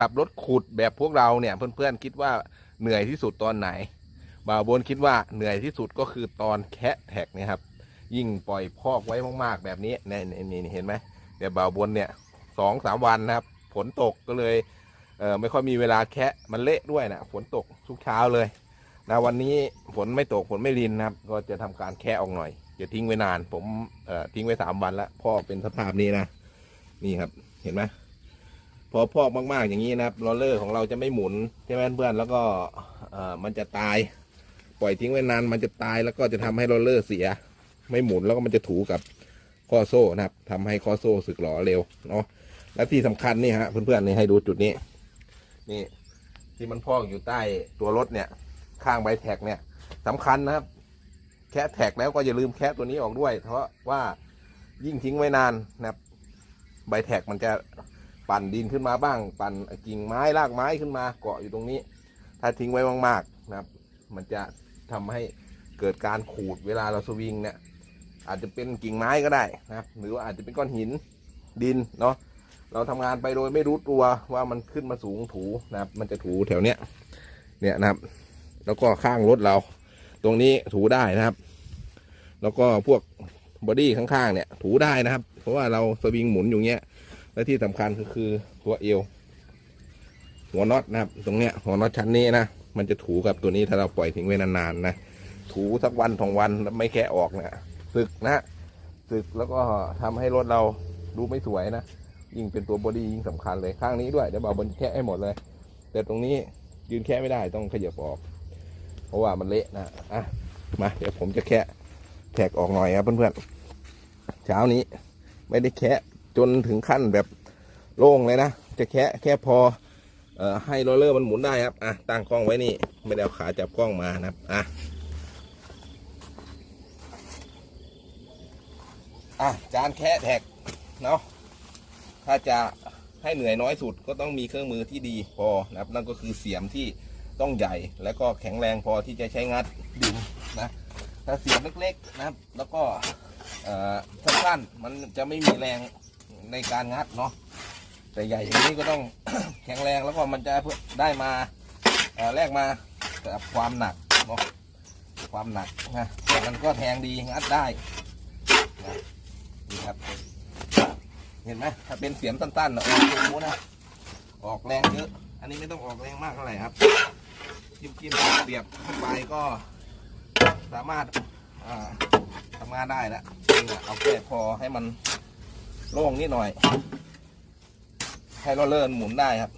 ขับรถขุดแบบพวกเราเนี่ยเพื่อนๆคิดว่าเหนื่อยที่สุดตอนไหนบ่าวบนคิดว่าเหนื่อยที่สุดก็คือตอนแคะแท็กเนี่ยครับ ยิ่งปล่อยพอกไว้มากๆแบบนี้เนี่ยนี่นี่เห็นไหมเดี๋ยวบ่าวบนเนี่ยสองสามวันนะครับฝนตกก็เลยเออไม่ค่อยมีเวลาแคะมันเละด้วยนะฝนตกทุกเช้าเลยนะวันนี้ฝนไม่ตกฝนไม่รินนะครับ ก็จะทำการแคะออกหน่อยจะทิ้งไว้นาน ผมเอ่อทิ้งไว้สามวันแล้วพ่อเป็นสภาพนี้นะนี่ครับเห็นไหม อพอกมาก ๆ อย่างนี้นะครับโรเลอร์ของเราจะไม่หมุนใช่ไหมเพื่อนแล้วก็มันจะตาย ปล่อยทิ้งไว้นานมันจะตายแล้วก็จะทำให้โรเลอร์เสีย ไม่หมุนแล้วก็มันจะถูกับข้อโซ่นะครับทำให้ข้อโซ่สึกหรอเร็วเนาะและที่สำคัญนี่ฮะเพื่อนๆนี่ให้ดูจุดนี้ นี่ที่มันพอกอยู่ใต้ตัวรถเนี่ย ข้างใบแท็กเนี่ยสำคัญนะครับ แคะแท็กแล้วก็อย่าลืมแคะตัวนี้ออกด้วย เพราะว่ายิ่งทิ้งไว้นานนะครับใบแท็กมันจะ ปั่นดินขึ้นมาบ้าง ปั่นกิ่งไม้รากไม้ขึ้นมาเกาะอยู่ตรงนี้ ถ้าทิ้งไว้มากๆนะครับ มันจะทำให้เกิดการขูดเวลาเราสวิงเนี่ยอาจจะเป็นกิ่งไม้ก็ได้นะครับ หรือว่าอาจจะเป็นก้อนหินดินเนาะเราทำงานไปโดยไม่รู้ตัวว่ามันขึ้นมาสูงถูนะครับ มันจะถูแถวเนี้ยเนี่ยนะครับ แล้วก็ข้างรถเรา ตรงนี้ถูได้นะครับ แล้วก็พวกบอดี้ข้างๆเนี่ย ถูได้นะครับ เพราะว่าเราสวิงหมุนอยู่เงี้ย และที่สำคัญก็คือตัวเอว หัวน็อตนะครับ ตรงเนี้ยหัวน็อตชั้นนี้นะมันจะถูกับตัวนี้ถ้าเราปล่อยทิ้งไว้นานๆนะถูสักวันสองวันแล้วไม่แค่ออกนะสึกนะสึกแล้วก็ทำให้รถเราดูไม่สวยนะยิ่งเป็นตัวบอดี้ยิ่งสำคัญเลยข้างนี้ด้วยเดี๋ยวบอกบนแค่ให้หมดเลย แต่ตรงนี้ยืนแค่ไม่ได้ต้องขยับออก เพราะว่ามันเละนะอะมาเดี๋ยวผมจะแค่แท็กออกหน่อยครับเพื่อนๆเช้านี้ไม่ได้แค่ จนถึงขั้นแบบโล่งเลยนะจะแค่แค่พอเอ่อให้โรลเลอร์มันหมุนได้ครับอะตั้งกล้องไว้นี่ไม่ได้เอาขาจับกล้องมานะครับอะอะจานแค่แท็กเนาะถ้าจะให้เหนื่อยน้อยสุดก็ต้องมีเครื่องมือที่ดีพอนะครับ นั่นก็คือเสียมที่ต้องใหญ่และก็แข็งแรงพอที่จะใช้งัดดินนะถ้าเสียมเล็กๆนะครับ แล้วก็เออสั้นๆมันจะไม่มีแรง ในการงัดเนาะแต่ใหญ่อย่างนี้ก็ต้อง แข็งแรงแล้วก็มันจะได้มาเอ่อแลกมากับความหนักเนาะความหนักนะแต่มันก็แทงดีงัดได้นะนี่ครับ เห็นไหมถ้าเป็นเสียมสั้นๆนะออกสูงนะออกแรงเยอะ อันนี้ไม่ต้องออกแรงมากเท่าไหร่ครับจิ้มจิ้มๆเสียบเข้าไปก็สามารถทำงานได้แล้วเอาแค่พอให้มัน โล่งนิดหน่อย ให้เราเลื่อนหมุนได้ครับ